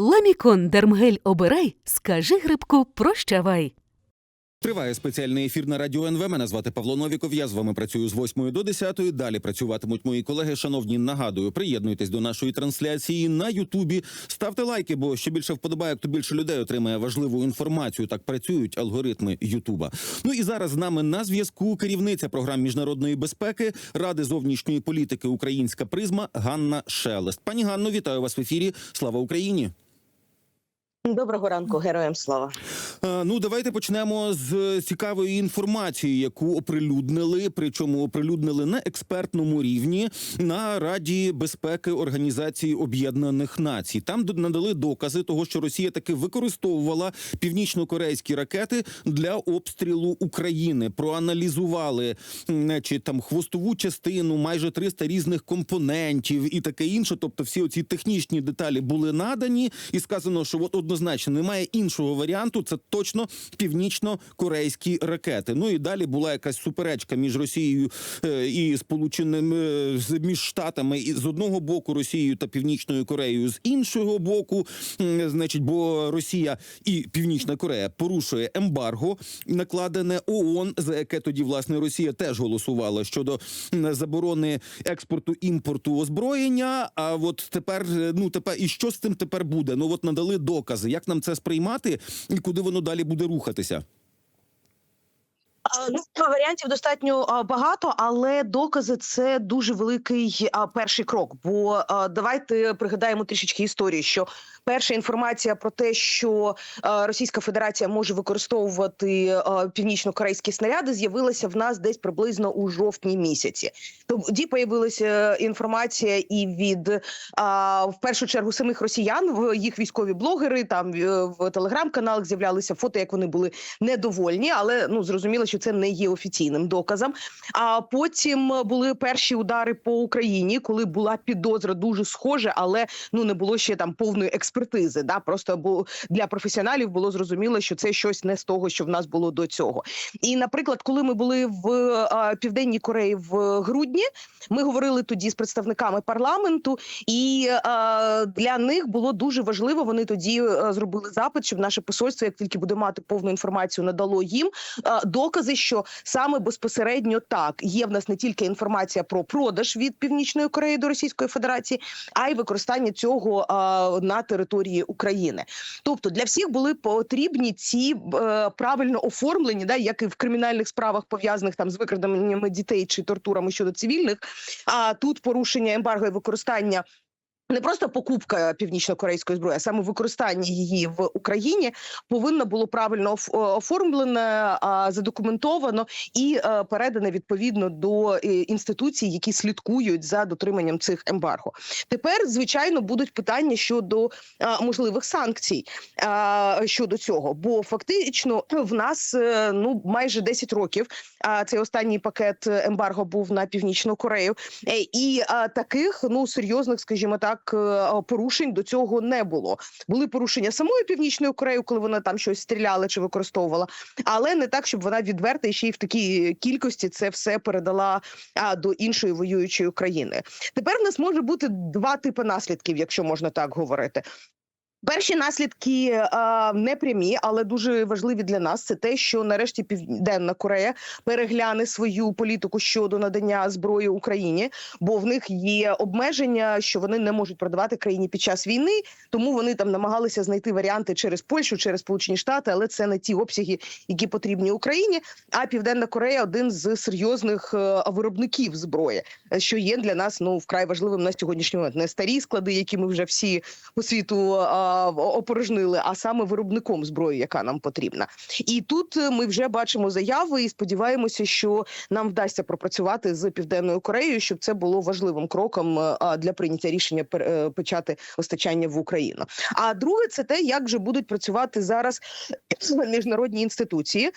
Ламікон Дермгель обирай, скажи грибку прощавай. Триває спеціальний ефір на радіо НВ. Мене звати Павло Новіков. Я з вами працюю з 8 до 10. Далі працюватимуть мої колеги. Шановні, нагадую, приєднуйтесь до нашої трансляції на Ютубі. Ставте лайки, бо що більше вподобає, то більше людей отримає важливу інформацію. Так працюють алгоритми Ютуба. Ну і зараз з нами на зв'язку керівниця програм міжнародної безпеки Ради зовнішньої політики Українська призма Ганна Шелест. Пані Ганно, вітаю вас в ефірі. Слава Україні! Доброго ранку, героям слава. Е, Ну, давайте почнемо з цікавої інформації, яку оприлюднили, причому оприлюднили на експертному рівні на Раді безпеки Організації Об'єднаних Націй. Там надали докази того, що Росія таки використовувала північно-корейські ракети для обстрілу України. Проаналізували значить, там хвостову частину, майже 300 різних компонентів і таке інше. Тобто, всі оці технічні деталі були надані, і сказано, що от однозначно немає іншого варіанту. Це точно північно-корейські ракети. Ну і далі була якась суперечка між Росією е, і Сполученими е, між штатами і з одного боку Росією та Північною Кореєю, з іншого боку, значить, бо Росія і Північна Корея порушує ембарго, накладене ООН, за яке тоді власне Росія теж голосувала щодо заборони експорту імпорту озброєння. А от тепер е, ну тепер і що з цим тепер буде? Ну от надали докази, як нам це сприймати і куди воно далі буде рухатися. Ну, варіантів достатньо багато, але докази це дуже великий перший крок. Бо давайте пригадаємо трішечки історії, що перша інформація про те, що Російська Федерація може використовувати північно-корейські снаряди, з'явилася в нас десь приблизно у жовтні місяці. Тоді появилася інформація і від в першу чергу самих росіян, в їх військові блогери. Там е, в телеграм-каналах з'являлися фото, як вони були недовольні, але ну зрозуміло, що це не є офіційним доказом. А потім були перші удари по Україні, коли була підозра дуже схожа, але ну не було ще там повної експертизи. Да, просто бо для професіоналів було зрозуміло, що це щось не з того, що в нас було до цього. І, наприклад, коли ми були в а, південній Кореї в грудні, ми говорили тоді з представниками парламенту, і а, для них було дуже важливо. Вони тоді а, зробили запит, щоб наше посольство, як тільки буде мати повну інформацію, надало їм а, докази, що саме безпосередньо так є в нас не тільки інформація про продаж від північної Кореї до Російської Федерації, а й використання цього а, на території України. Тобто для всіх були потрібні ці е, правильно оформлені, да, як і в кримінальних справах пов'язаних там з викраденнями дітей чи тортурами щодо цивільних. А тут порушення ембарго і використання. Не просто покупка північно-корейської зброї, а саме використання її в Україні повинно було правильно оф- оформлене, задокументовано і е, передане відповідно до е, інституцій, які слідкують за дотриманням цих ембарго. Тепер, звичайно, будуть питання щодо можливих санкцій щодо цього, бо фактично в нас е, ну майже 10 років. Цей останній пакет ембарго був на північну Корею, Е, і таких ну серйозних, скажімо так, е, порушень до цього не було. Були порушення самої північної Кореї, коли вона там щось стріляла чи використовувала, але не так, щоб вона відверта і ще й в такій кількості це все передала до іншої воюючої країни. Тепер в нас може бути два типи наслідків, якщо можна так говорити. Перші наслідки е, не прямі, але дуже важливі для нас. Це те, що нарешті Південна Корея перегляне свою політику щодо надання зброї Україні, бо в них є обмеження, що вони не можуть продавати країні під час війни. Тому вони там намагалися знайти варіанти через Польщу, через Сполучені Штати, але це не ті обсяги, які потрібні Україні. А Південна Корея один з серйозних е, виробників зброї, е, що є для нас ну вкрай важливим на сьогоднішній момент. Не старі склади, які ми вже всі по світу а, опорожнили, а саме виробником зброї, яка нам потрібна. І тут е, ми вже бачимо заяви і сподіваємося, що нам вдасться пропрацювати з південною Кореєю, щоб це було важливим кроком е, для прийняття рішення е, почати постачання в Україну. А друге, це те, як же будуть працювати зараз міжнародні інституції.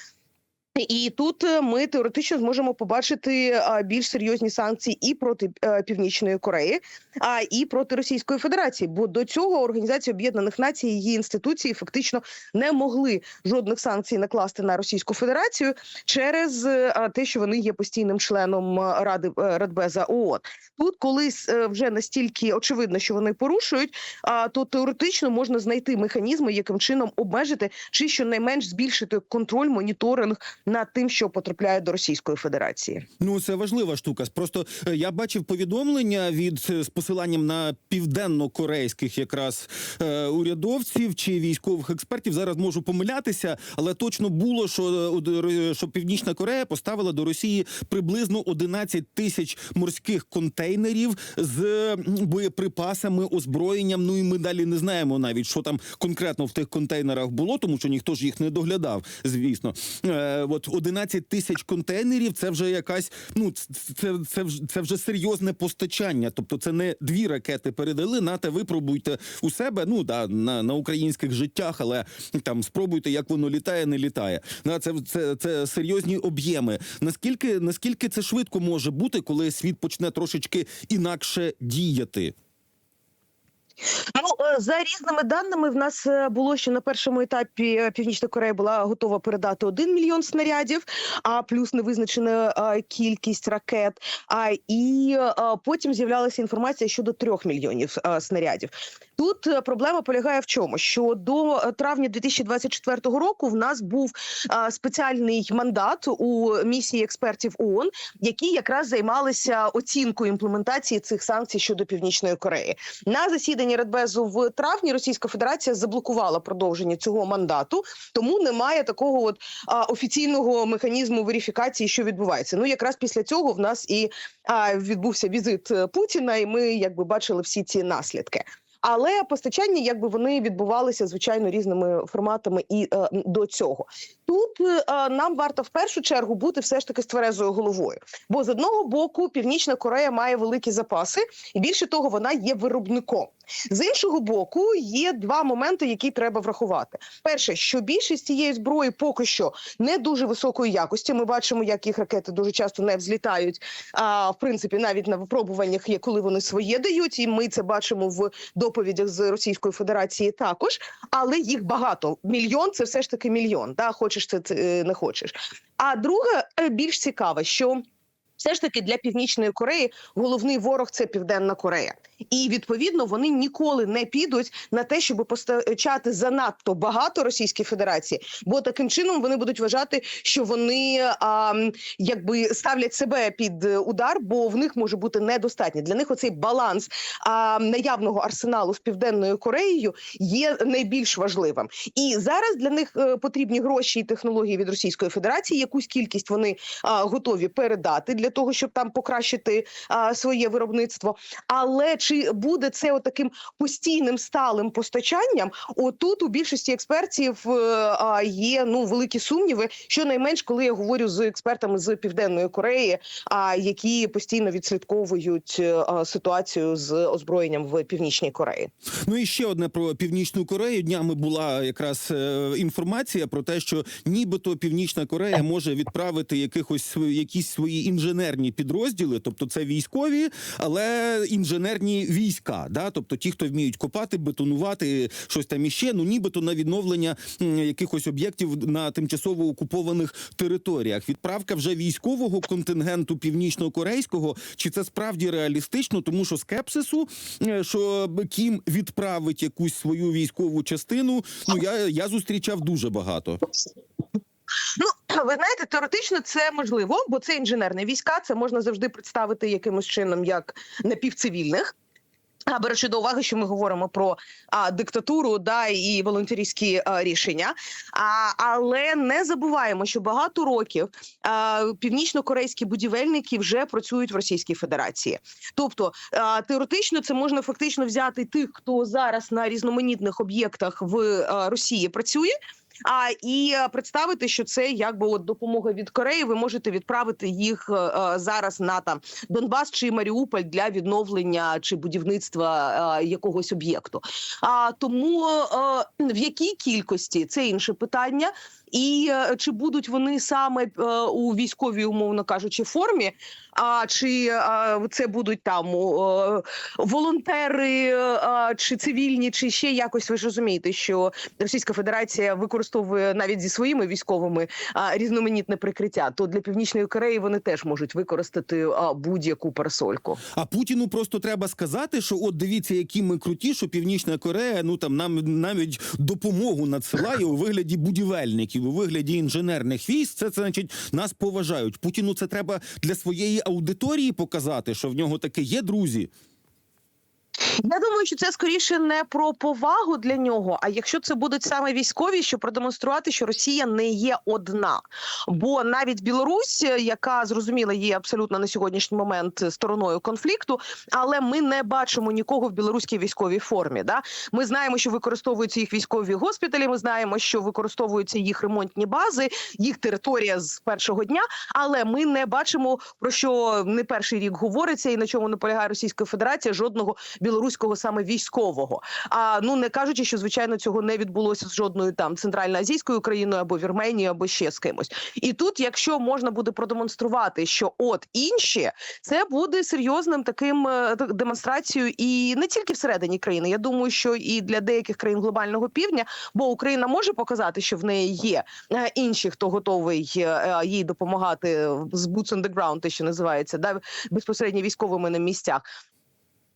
І тут е, ми теоретично зможемо побачити більш серйозні санкції і проти е, Північної Кореї, а і проти Російської Федерації. Бо до цього Організація Об'єднаних Націй її інституції фактично не могли жодних санкцій накласти на Російську Федерацію через е, те, що вони є постійним членом Ради Радбеза ООН. Тут, коли е, вже настільки очевидно, що вони порушують, а, то теоретично можна знайти механізми, яким чином обмежити чи щонайменш збільшити контроль, моніторинг над тим, що потрапляє до Російської Федерації. Ну, це важлива штука. Просто е, я бачив повідомлення від е, з посиланням на південно-корейських якраз е, урядовців чи військових експертів. Зараз можу помилятися, але точно було, що, що Північна Корея поставила до Росії приблизно 11 тисяч морських контейнерів з боєприпасами, озброєнням. Ну і ми далі не знаємо навіть, що там конкретно в тих контейнерах було, тому що ніхто ж їх не доглядав, звісно. От 11 тисяч контейнерів це вже якась, ну це, це, це вже серйозне постачання. Тобто, це не дві ракети передали. Нате, випробуйте у себе. Ну да, на, на українських життях, але там спробуйте, як воно літає, не літає. Да, це, це, це серйозні об'єми. Наскільки наскільки це швидко може бути, коли світ почне трошечки інакше діяти? Ну е, за різними даними, в нас е, було що на першому етапі е, Північна Корея була готова передати 1 мільйон снарядів, а плюс невизначена кількість ракет. А і потім з'являлася інформація щодо 3 мільйонів снарядів. Тут проблема полягає в чому? Що до травня 2024 року в нас був спеціальний мандат у місії експертів ООН, які якраз займалися оцінкою імплементації цих санкцій щодо Північної Кореї. На засіданні Радбезу в травні Російська Федерація заблокувала продовження цього мандату, тому немає такого от а, офіційного механізму верифікації, що відбувається. Ну якраз після цього в нас і а, відбувся візит е, Путіна, і ми якби бачили всі ці наслідки. Але постачання, якби вони відбувалися звичайно різними форматами і е, до цього. Тут е, нам варто в першу чергу бути все ж таки з тверезою головою. Бо з одного боку Північна Корея має великі запаси, і більше того, вона є виробником. З іншого боку, є два моменти, які треба врахувати. Перше, що більшість цієї зброї поки що не дуже високої якості. Ми бачимо, як їх ракети дуже часто не взлітають. А в принципі, навіть на випробуваннях є, коли вони своє дають, і ми це бачимо в доповідях з Російської Федерації також. Але їх багато. Мільйон це все ж таки мільйон. Да, хочеш це, це е, не хочеш. А друге, е, більш цікаве, що все ж таки для північної Кореї головний ворог це Південна Корея, і відповідно вони ніколи не підуть на те, щоб постачати занадто багато Російській Федерації, бо таким чином вони будуть вважати, що вони а, якби ставлять себе під е, удар, бо в них може бути недостатньо. Для них оцей баланс а, наявного арсеналу з південною Кореєю є найбільш важливим. І зараз для них е, потрібні гроші і технології від Російської Федерації. Якусь кількість вони а, готові передати для того, щоб там покращити а, своє виробництво. Але чи буде це таким постійним сталим постачанням? Отут у більшості експертів е, є ну великі сумніви. Щонайменш, коли я говорю з експертами з південної Кореї, а які постійно відслідковують е, ситуацію з озброєнням в північній Кореї. Ну і ще одне про північну Корею. Днями була якраз е, інформація про те, що нібито Північна Корея може відправити якихось якісь свої інженерні підрозділи, тобто це військові, але інженерні війська. Да? Тобто ті, хто вміють копати, бетонувати щось там іще, ну нібито на відновлення якихось об'єктів на тимчасово окупованих територіях. Відправка вже військового контингенту північно-корейського, чи це справді реалістично, тому що скепсису, е, що Кім відправить якусь свою військову частину. Ну я, я зустрічав дуже багато. Ну, ви знаєте, теоретично це можливо, бо це інженерні війська. Це можна завжди представити якимось чином як напівцивільних. А беручи до уваги, що ми говоримо про а, диктатуру, да і волонтерські а, рішення. А, але не забуваємо, що багато років а, північно-корейські будівельники вже працюють в Російській Федерації. Тобто а, теоретично це можна фактично взяти тих, хто зараз на різноманітних об'єктах в а, Росії працює. А і е, представити, що це якби от допомога від Кореї. Ви можете відправити їх е, е, зараз на там Донбас чи Маріуполь для відновлення чи будівництва якогось об'єкту. А тому в якій кількості це інше питання. І е, чи будуть вони саме е, у військовій, умовно кажучи, формі, а чи е, це будуть там волонтери, чи цивільні, чи ще якось ви ж розумієте, що Російська Федерація використовує навіть зі своїми військовими різноманітне прикриття. То для північної Кореї вони теж можуть використати будь-яку парасольку. А Путіну просто треба сказати, що от дивіться, які ми круті, що Північна Корея ну там нам навіть допомогу надсилає у вигляді будівельників, у вигляді інженерних військ. Це, це значить нас поважають. Путіну це треба для своєї аудиторії показати, що в нього таке є друзі. Я думаю, що це скоріше не про повагу для нього. А якщо це будуть саме військові, щоб продемонструвати, що Росія не є одна. Бо навіть Білорусь, яка зрозуміла є абсолютно на сьогоднішній момент стороною конфлікту, але ми не бачимо нікого в білоруській військовій формі. Да? Ми знаємо, що використовуються їх військові госпіталі. Ми знаємо, що використовуються їх ремонтні бази, їх територія з першого дня. Але ми не бачимо про що не перший рік говориться, і на чому наполягає Російська Федерація жодного білоруського саме військового. А ну не кажучи, що звичайно цього не відбулося з жодною там центральноазійською країною або Вірменією, або ще з кимось. І тут, якщо можна буде продемонструвати, що от інші, це буде серйозним таким е, демонстрацією, і не тільки всередині країни. Я думаю, що і для деяких країн глобального півдня, бо Україна може показати, що в неї є е, інші, хто готовий е, їй допомагати з boots on the ground, те, що називається, да безпосередньо військовими на місцях.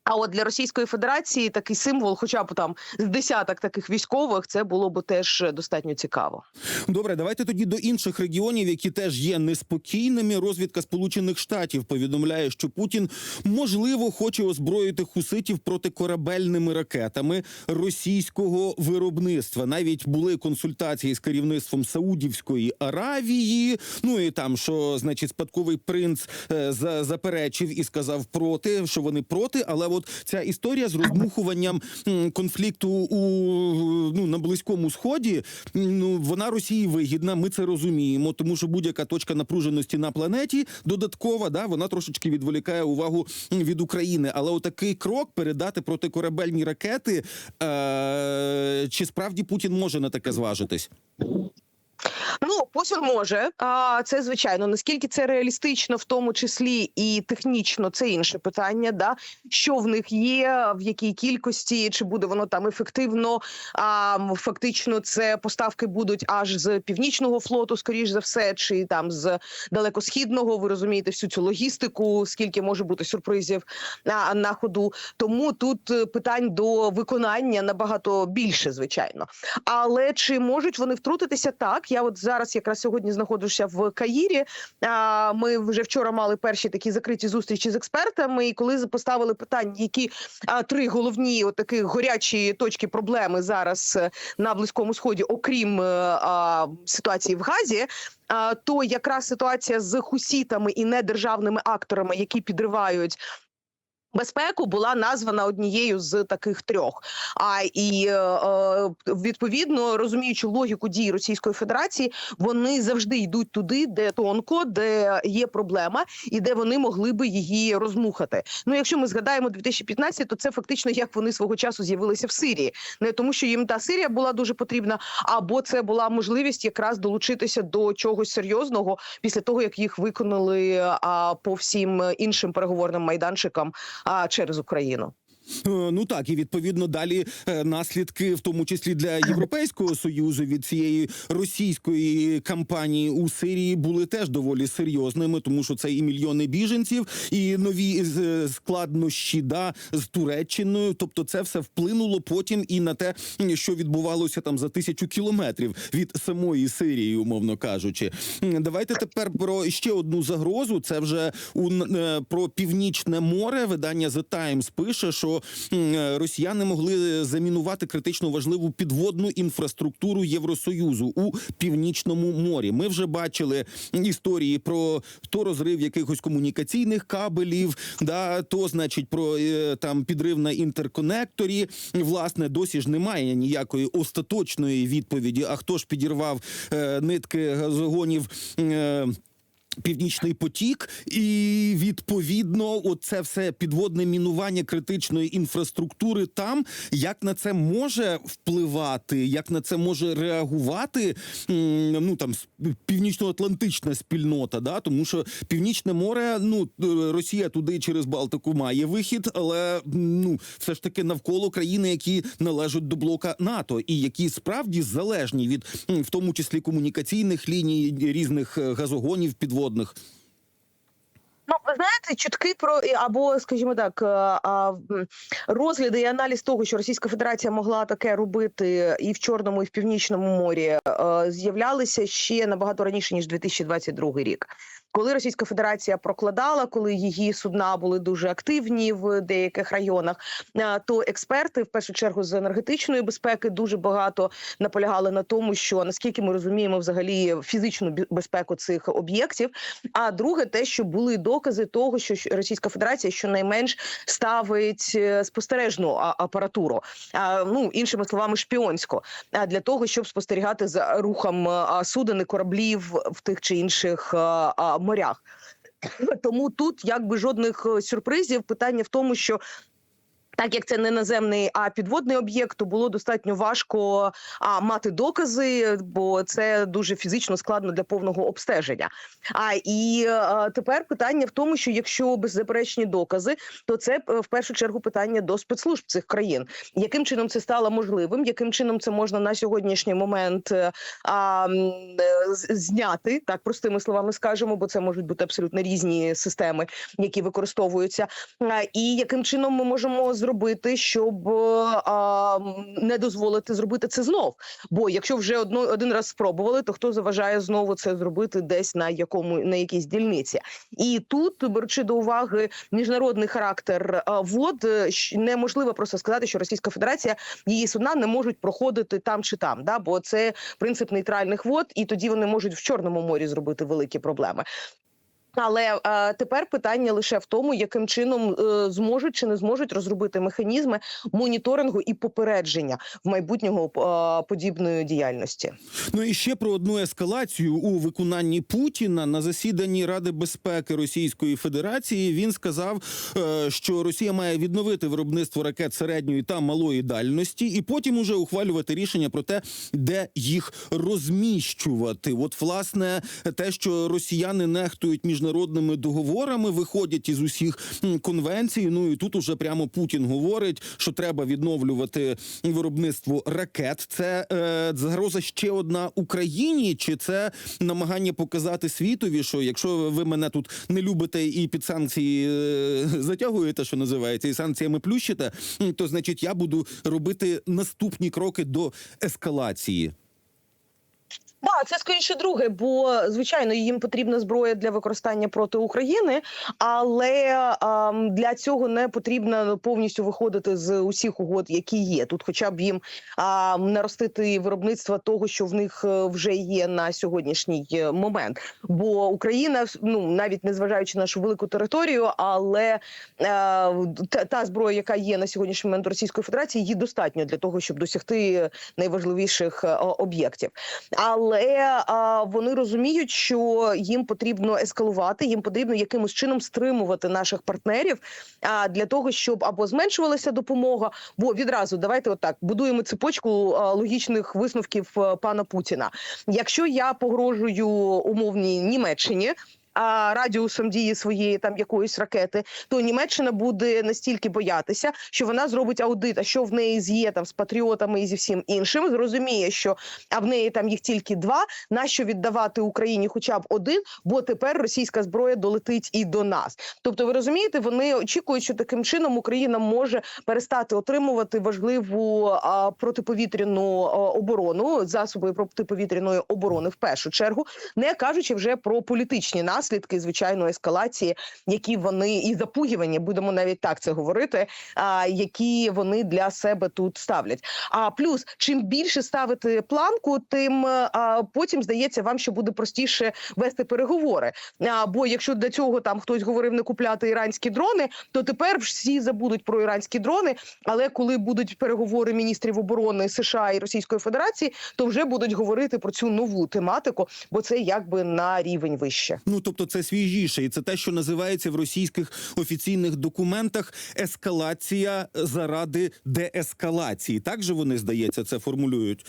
А от для Російської Федерації такий символ, хоча б там з десяток таких військових, це було б теж достатньо цікаво. Добре, давайте тоді до інших регіонів, які теж є неспокійними. Розвідка Сполучених Штатів повідомляє, що Путін можливо хоче озброїти хуситів протикорабельними ракетами російського виробництва. Навіть були консультації з керівництвом Саудівської Аравії. Ну і там, що значить, спадковий принц е, заперечив і сказав проти, що вони проти. Але от ця історія з роздмухуванням конфлікту у ну на близькому сході. Ну вона Росії вигідна. Ми це розуміємо, тому що будь-яка точка напруженості на планеті додаткова, да вона трошечки відволікає увагу від України. Але отакий крок передати протикорабельні ракети. Е- чи справді Путін може на таке зважитись? Ну, Путін може, а це звичайно. Наскільки це реалістично, в тому числі і технічно, це інше питання. Да, що в них є, в якій кількості, чи буде воно там ефективно? А фактично, це поставки будуть аж з північного флоту, скоріш за все, чи там з далекосхідного. Ви розумієте всю цю логістику, скільки може бути сюрпризів на, на ходу. Тому тут е, питань до виконання набагато більше, звичайно. Але чи можуть вони втрутитися так? Я от зараз якраз сьогодні знаходжуся в Каїрі. А, Ми вже вчора мали перші такі закриті зустрічі з експертами. І коли поставили питання, які три головні такі горячі точки проблеми зараз е, на близькому сході, окрім е, ситуації в Газі. А, то якраз ситуація з хусітами і недержавними акторами, які підривають безпеку була названа однією з таких трьох. А і е, е, відповідно розуміючи логіку дій Російської Федерації, вони завжди йдуть туди, де тонко, де є проблема, і де вони могли би її розмухати. Ну, якщо ми згадаємо 2015, то це фактично як вони свого часу з'явилися в Сирії, не тому, що їм та Сирія була дуже потрібна, або це була можливість якраз долучитися до чогось серйозного після того, як їх виконали а, по всім іншим переговорним майданчикам а, через Україну. Е, Ну так, і відповідно далі е, наслідки, в тому числі для Європейського союзу від цієї російської кампанії у Сирії, були теж доволі серйозними, тому що це і мільйони біженців, і нові е, складнощі да з Туреччиною. Тобто, це все вплинуло потім і на те, що відбувалося там за тисячу кілометрів від самої Сирії, умовно кажучи. Давайте тепер про ще одну загрозу. Це вже у про північне море. Видання The Times пише, що е, росіяни могли замінувати критично важливу підводну інфраструктуру Євросоюзу у північному морі. Ми вже бачили історії про то розрив якихось комунікаційних кабелів, да то значить про е, там підрив на інтерконекторі. Власне, досі ж немає ніякої остаточної відповіді. А хто ж підірвав е, нитки газогонів? Північний потік, і відповідно, оце все підводне мінування критичної інфраструктури там. Як на це може впливати, як на це може реагувати ну там північно-атлантична спільнота, да тому що північне море, ну е, Росія туди через Балтику має вихід, але ну все ж таки навколо країни, які належать до блока НАТО, і які справді залежні від в тому числі комунікаційних ліній різних е, газогонів підводних. Ну, ви знаєте, чутки про або, скажімо так, е, розгляди і аналіз того, що Російська Федерація могла таке робити і в Чорному, і в Північному морі, е, з'являлися ще набагато раніше ніж 2022 рік. Коли Російська Федерація прокладала, коли її судна були дуже активні в деяких районах, е, то експерти, в першу чергу з енергетичної безпеки, дуже багато наполягали на тому, що наскільки ми розуміємо взагалі фізичну безпеку цих об'єктів. А друге, те, що були докази того, що Російська Федерація щонайменш ставить е, спостережну апаратуру, ну іншими словами, шпіонську, а, для того, щоб спостерігати за рухом суден і кораблів в тих чи інших морях. Тому тут якби жодних е, сюрпризів. Питання в тому, що. Так як це не наземний, а підводний об'єкт, то було достатньо важко а, мати докази, бо це дуже фізично складно для повного обстеження. А і е, тепер питання в тому, що якщо беззаперечні докази, то це е, в першу чергу питання до спецслужб цих країн. Яким чином це стало можливим? Яким чином це можна на сьогоднішній момент е, а, е, зняти, так простими словами скажемо, бо це можуть бути абсолютно різні системи, які використовуються. А, І яким чином ми можемо зробити, щоб е, а, не дозволити зробити це знов? Бо якщо вже одно один раз спробували, то хто заважає знову це зробити десь на якому на якійсь дільниці? І тут, беручи до уваги міжнародний характер а, вод, е, неможливо просто сказати, що Російська Федерація її судна не можуть проходити там чи там, да бо це принцип нейтральних вод, і тоді вони можуть в Чорному морі зробити великі проблеми. Але е, тепер питання лише в тому, яким чином е, зможуть чи не зможуть розробити механізми моніторингу і попередження в майбутнього е, подібної діяльності. Ну і ще про одну ескалацію у виконанні Путіна на засіданні Ради безпеки Російської Федерації. Він сказав, е, що Росія має відновити виробництво ракет середньої та малої дальності, і потім уже ухвалювати рішення про те, де їх розміщувати. От власне те, що росіяни нехтують міжнародними договорами, виходять із усіх конвенцій. Ну і тут уже прямо Путін говорить, що треба відновлювати виробництво ракет. Це е, загроза ще одна Україні, чи це намагання показати світові, що якщо ви мене тут не любите і під санкції е, затягуєте, що називається, і санкціями плющите, то значить я буду робити наступні кроки до ескалації. Да, це скоріше друге, бо звичайно їм потрібна зброя для використання проти України, але ем, для цього не потрібно повністю виходити з усіх угод, які є тут, хоча б їм а, наростити виробництво того, що в них е, вже є на сьогоднішній е, момент. Бо Україна, ну навіть незважаючи на нашу велику територію, але е, та, та зброя, яка є на сьогоднішній момент Російської Федерації, її достатньо для того, щоб досягти найважливіших е, об'єктів. Але а, вони розуміють, що їм потрібно ескалувати, їм потрібно якимось чином стримувати наших партнерів а, для того, щоб або зменшувалася допомога, бо відразу давайте отак будуємо цепочку а, логічних висновків а, пана Путіна. Якщо я погрожую умовній Німеччині. А радіусом дії своєї там якоїсь ракети, то Німеччина буде настільки боятися, що вона зробить аудит, а що в неї з'є там з патріотами і зі всім іншим. Зрозуміє, що а в неї там їх тільки два. Нащо віддавати Україні хоча б один? Бо тепер російська зброя долетить і до нас. Тобто, ви розумієте, вони очікують, що таким чином Україна може перестати отримувати важливу а, протиповітряну а, оборону, засоби протиповітряної оборони в першу чергу, не кажучи вже про політичні наслідки, звичайно, ескалації, які вони і запугування, будемо навіть так це говорити, а, які вони для себе тут ставлять. А плюс, чим більше ставити планку, тим потім здається вам, що буде простіше вести переговори. Бо якщо до цього там хтось говорив не купляти іранські дрони, то тепер всі забудуть про іранські дрони. Але коли будуть переговори міністрів оборони США і Російської Федерації, то вже будуть говорити про цю нову тематику, бо це якби на рівень вище. Ну тобто. Тобто це свіжіше, і це те, що називається в російських офіційних документах ескалація заради деескалації. Так же вони здається це формулюють.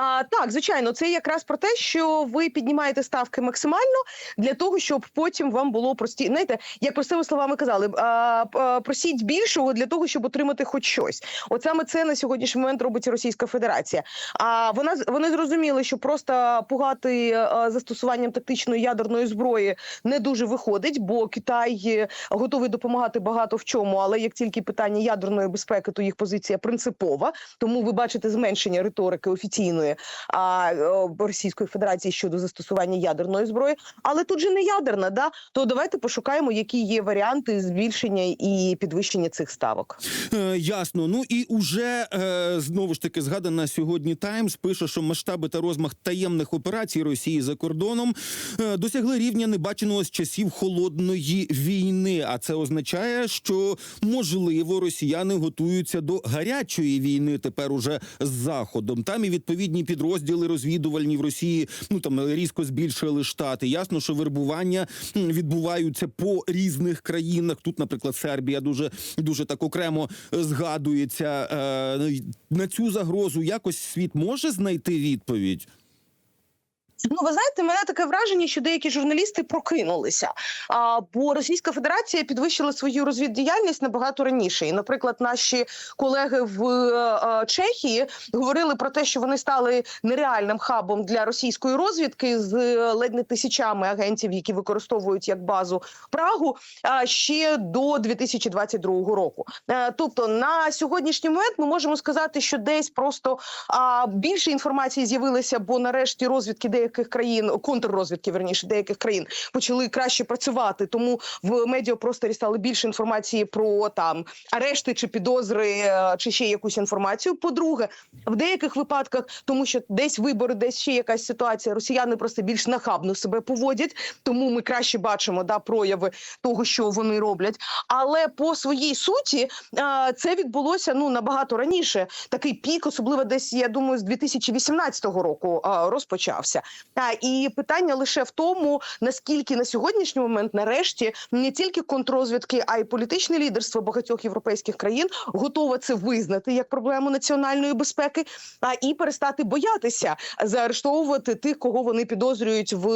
А, так, звичайно, це якраз про те, що ви піднімаєте ставки максимально для того, щоб потім вам було прості. Знаєте, як простими словами казали, а, а, просіть більшого для того, щоб отримати хоч щось. От саме це на сьогоднішній момент робить Російська Федерація. А вона вони зрозуміли, що просто пугати а, застосуванням тактичної ядерної зброї не дуже виходить, бо Китай готовий допомагати багато в чому. Але як тільки питання ядерної безпеки, то їх позиція принципова. Тому ви бачите зменшення риторики офіційної а, е, Російської Федерації щодо застосування ядерної зброї. Але тут же не ядерна, да то давайте пошукаємо, які є варіанти збільшення і підвищення цих ставок. Е, ясно. Ну і уже е, знову ж таки згадана сьогодні Таймс пише, що масштаби та розмах таємних операцій Росії за кордоном е, досягли рівня небаченого з часів холодної війни. А це означає, що можливо росіяни готуються до гарячої війни тепер уже з заходом. Там і відповідні підрозділи розвідувальні в Росії ну там різко збільшили штати. Ясно, що вербування відбуваються по різних країнах. Тут, наприклад, Сербія дуже дуже так окремо е, згадується. Е, на цю загрозу якось світ може знайти відповідь. Ну, ви знаєте, мене таке враження, що деякі журналісти прокинулися. А, бо Російська Федерація підвищила свою розвіддіяльність набагато раніше. І, наприклад, наші колеги в е, Чехії говорили про те, що вони стали нереальним хабом для російської розвідки з е, ледь не тисячами агентів, які використовують як базу Прагу а, ще до 2022 року. Е, тобто на сьогоднішній момент ми можемо сказати, що десь просто а, більше інформації з'явилося, бо нарешті розвідки деяких країн, контррозвідки верніше деяких країн почали краще працювати. Тому в медіапросторі стало більше інформації про там арешти чи підозри, е, чи ще якусь інформацію. По-друге, в деяких випадках, тому що десь вибори, десь ще якась ситуація, росіяни просто більш нахабно себе поводять, тому ми краще бачимо да прояви того, що вони роблять. Але по своїй суті це відбулося ну набагато раніше. Такий пік, особливо десь я думаю, з 2018 року розпочався. І питання лише в тому, наскільки на сьогоднішній момент, нарешті, не тільки контррозвідки, а й політичне лідерство багатьох європейських країн готове це визнати як проблему національної безпеки, а і перестати боятися заарештовувати тих, кого вони підозрюють в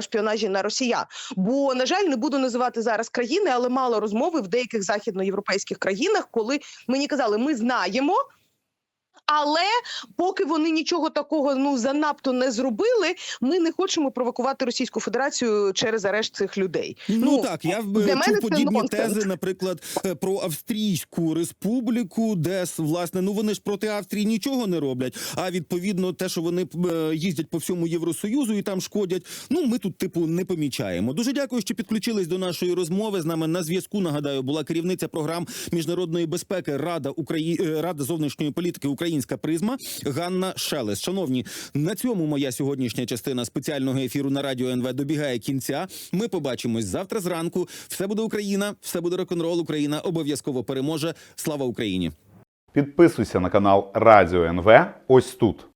шпіонажі на росіян. Бо на жаль, не буду називати зараз країни, але мало розмови в деяких західноєвропейських країнах, коли мені казали, ми знаємо. Але поки вони нічого такого ну занадто не зробили, ми не хочемо провокувати Російську Федерацію через арешт цих людей. Ну, так, я для мене чув подібні нонсенс. тези, наприклад, е, про Австрійську республіку, де власне ну вони ж проти Австрії нічого не роблять. А відповідно, те, що вони е, їздять по всьому Євросоюзу і там шкодять. Ну ми тут, типу, не помічаємо. Дуже дякую, що підключились до нашої розмови. З нами на зв'язку. Нагадаю, була керівниця програм міжнародної безпеки Рада Украї... е, Рада зовнішньої політики Українська призма Ганна Шелес. Шановні, на цьому моя сьогоднішня частина спеціального ефіру на радіо НВ добігає кінця. Ми побачимось завтра зранку. Все буде Україна, все буде рок-н-рол. Україна обов'язково переможе. Слава Україні! Підписуйся на канал Радіо НВ ось тут.